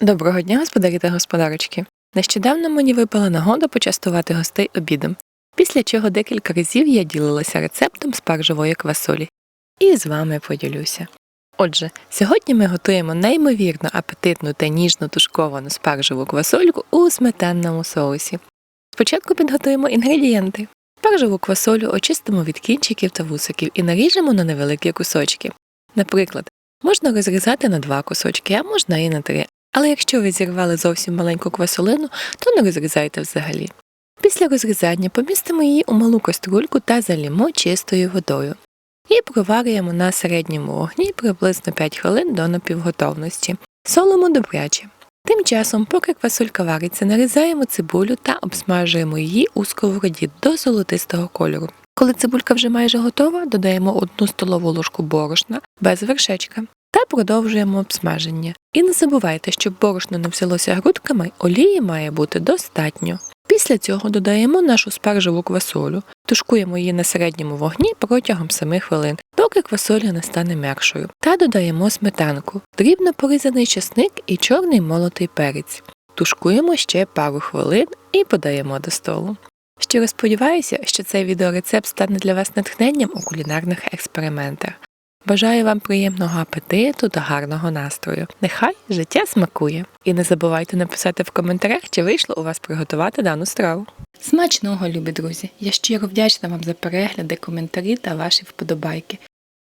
Доброго дня, господарі та господарочки. Нещодавно мені випала нагода почастувати гостей обідом, після чого декілька разів я ділилася рецептом спаржевої квасолі. І з вами поділюся. Отже, сьогодні ми готуємо неймовірно апетитну та ніжно тушковану спаржеву квасольку у сметанному соусі. Спочатку підготуємо інгредієнти. Спаржеву квасолю очистимо від кінчиків та вусиків і наріжемо на невеликі кусочки. Наприклад, можна розрізати на два кусочки, а можна і на три. Але якщо ви зірвали зовсім маленьку квасолину, то не розрізайте взагалі. Після розрізання помістимо її у малу каструльку та залімо чистою водою. І проварюємо на середньому вогні приблизно 5 хвилин до напівготовності. Солимо добряче. Тим часом, поки квасолька вариться, нарізаємо цибулю та обсмажуємо її у сковороді до золотистого кольору. Коли цибулька вже майже готова, додаємо одну столову ложку борошна без вершечка продовжуємо обсмаження. І не забувайте, щоб борошно не взялося грудками, олії має бути достатньо. Після цього додаємо нашу спаржеву квасолю, тушкуємо її на середньому вогні протягом 7 хвилин, доки квасоля не стане м'якшою, та додаємо сметанку, дрібно порізаний чесник і чорний молотий перець. Тушкуємо ще пару хвилин і подаємо до столу. Щиро сподіваюся, що цей відеорецепт стане для вас натхненням у кулінарних експериментах. Бажаю вам приємного апетиту та гарного настрою. Нехай життя смакує. І не забувайте написати в коментарях, чи вийшло у вас приготувати дану страву. Смачного, любі друзі! Я щиро вдячна вам за перегляди, коментарі та ваші вподобайки.